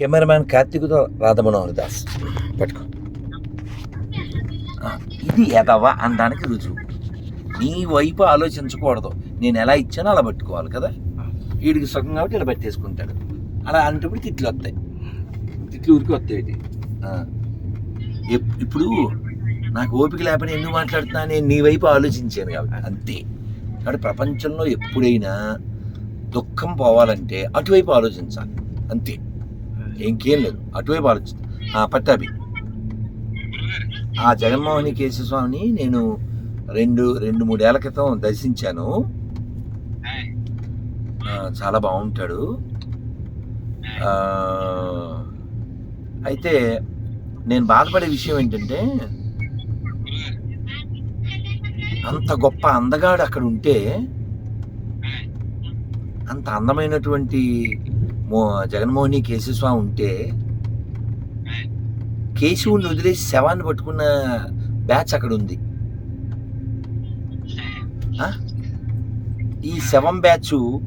Cameraman కార్తీక్తో Radhamanohar Das పట్టుకో. ఇది ఎదవా అనడానికి రుజువు. నీ వైపు ఆలోచించకూడదు. నేను ఎలా ఇచ్చానో అలా పట్టుకోవాలి కదా. వీడికి సుఖం కాబట్టి ఇలా పట్టేసుకుంటాడు. అలా అంటప్పుడు తిట్లు వస్తాయి. తిట్లు ఊరికి వస్తాయి ఇప్పుడు నాకు ఓపిక లేకపోయినా ఎందుకు మాట్లాడుతున్నా నేను నీ వైపు ఆలోచించాను కాబట్టి అంతే. కాబట్టి ప్రపంచంలో ఎప్పుడైనా దుఃఖం పోవాలంటే అటువైపు ఆలోచించాలి. అంతే. ఇంకేం లేదు. అటువైపు ఆలోచించాలి ఆ, పట్టాభి. ఆ జగన్మోహన్ కేశస్వామిని నేను రెండు రెండు మూడేళ్ళ క్రితం దర్శించాను. చాలా బాగుంటాడు. అయితే నేను బాధపడే విషయం ఏంటంటే అంత గొప్ప అందగాడు అక్కడ ఉంటే అంత అందమైనటువంటి మో జగన్మోహిని కేశవస్వామి ఉంటే కేశవుని వదిలేసి శవాన్ని పట్టుకున్న బ్యాచ్ అక్కడ ఉంది. ఆ? ఈ శవం బ్యాచ్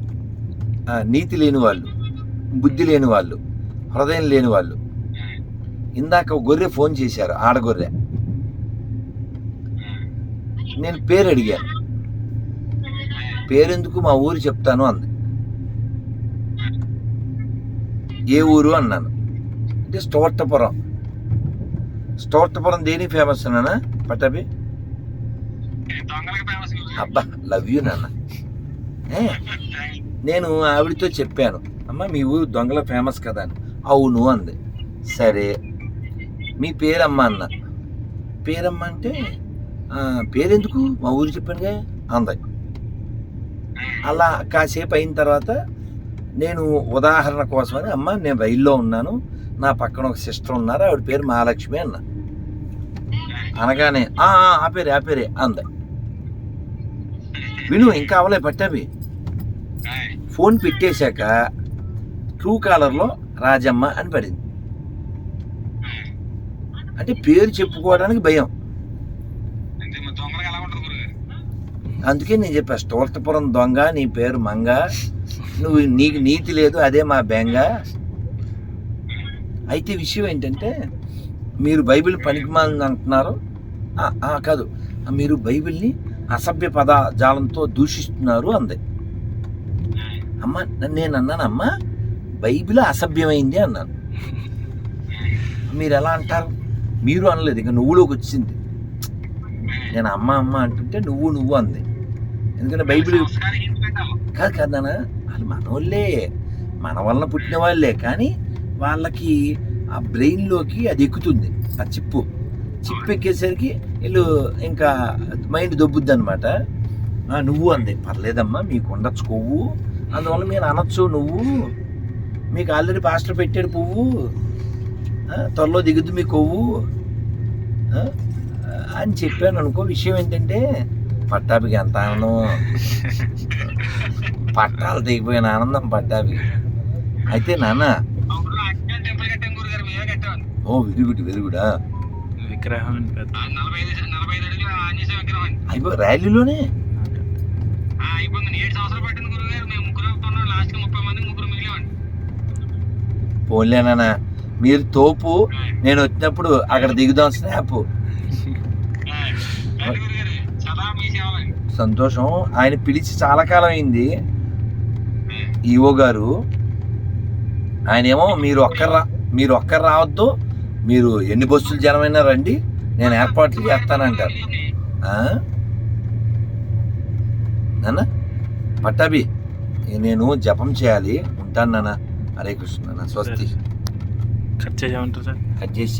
నీతి లేని వాళ్ళు బుద్ధి లేని వాళ్ళు హృదయం లేని వాళ్ళు. ఇందాక గొర్రె ఫోన్ చేశారు ఆడగొర్రె. నేను పేరు అడిగాను. పేరెందుకు మా ఊరు చెప్తాను అంది. ఏ ఊరు అన్నాను. అంటే స్టోర్టపురం స్టోర్టపురం దేని ఫేమస్ అన్నానా పటాబి అబ్బా లవ్ యూ నాన్న. నేను ఆవిడతో చెప్పాను. అమ్మ మీ ఊరు దొంగల ఫేమస్ కదా అని. అవును అంది. సరే. మీ పేరమ్మ అన్న. పేరమ్మ అంటే పేరెందుకు? మా ఊరు చెప్పానుగా? అంది. అలా కాసేపు అయిన తర్వాత నేను ఉదాహరణ కోసమని అమ్మ నేను రైల్లో ఉన్నాను నా పక్కన ఒక సిస్టర్ ఉన్నారు ఆవిడ పేరు మహాలక్ష్మి అన్న. అనగానే "ఆ, ఆ, పేరే ఆ పేరే అంద. విను ఇంకా అవలే పట్టావి ఫోన్ పెట్టేశాక ట్రూ కాలర్లో రాజమ్మ అని పడింది. అంటే పేరు చెప్పుకోవడానికి భయం. అందుకే నేను చెప్పా స్తోర్తపురం దొంగ నీ పేరు మంగ నువ్వు నీకు నీతి లేదు అదే మా బెంగ. అయితే విషయం ఏంటంటే మీరు బైబిల్ పనికిమాలని అంటున్నారు. కాదు. మీరు బైబిల్ని అసభ్య పదజాలంతో దూషిస్తున్నారు అంది. అమ్మ నేను అన్నాను అమ్మ బైబిల్ అసభ్యమైంది అన్నాను. మీరు ఎలా అంటారు? మీరు అనలేదు ఇంకా నువ్వులోకి వచ్చింది. నేను అమ్మ అమ్మ అంటుంటే నువ్వు నువ్వు అంది. ఎందుకంటే బైబిల్ కాదు కాదు నాన్న వాళ్ళు మనోళ్ళే. మన వలన పుట్టిన వాళ్ళే. కానీ వాళ్ళకి ఆ బ్రెయిన్లోకి అది ఎక్కుతుంది. ఆ చిప్పు. చిప్పు ఎక్కేసరికి వీళ్ళు ఇంకా మైండ్ దొబ్బుద్ది అనమాట నువ్వు అంది. పర్లేదమ్మా మీకు ఉండొచ్చు కొవ్వు. అందువల్ల మీరు అనొచ్చు నువ్వు. మీకు ఆల్రెడీ పాస్టర్ పెట్టాడు పువ్వు. త్వరలో దిగుద్దు మీ కొవ్వు. అని చెప్పాను అనుకో విషయం ఏంటంటే పట్టాభికి ఎంత ఆనందం? పట్టాలు తెగిపోయిన ఆనందం పట్టాభికి. అయితే నాన్న oh very good very good విగ్రహం అయిపో ర్యాలీలోనే? నాన్న. మీరు తోపు. నేను వచ్చినప్పుడు అక్కడ దిగుదాం స్నాప్ రండి గురుగారు సదా మీ సేవలండి సంతోషం. ఆయన పిలిచి చాలా కాలం అయింది ఈవో గారు ఆయన ఏమో మీరు ఒక్కరు మీరు ఒక్కరు రావద్దు మీరు ఎన్ని బస్సులు జనమైనా రండి నేను ఏర్పాట్లు చేస్తానంటారు? నాన్న పట్టాభి నేను జపం చేయాలి. ఉంటాను నాన్న. హరే కృష్ణ నాన్న స్వస్తి. కట్ చేయమంటారు సార్? కట్ చేసి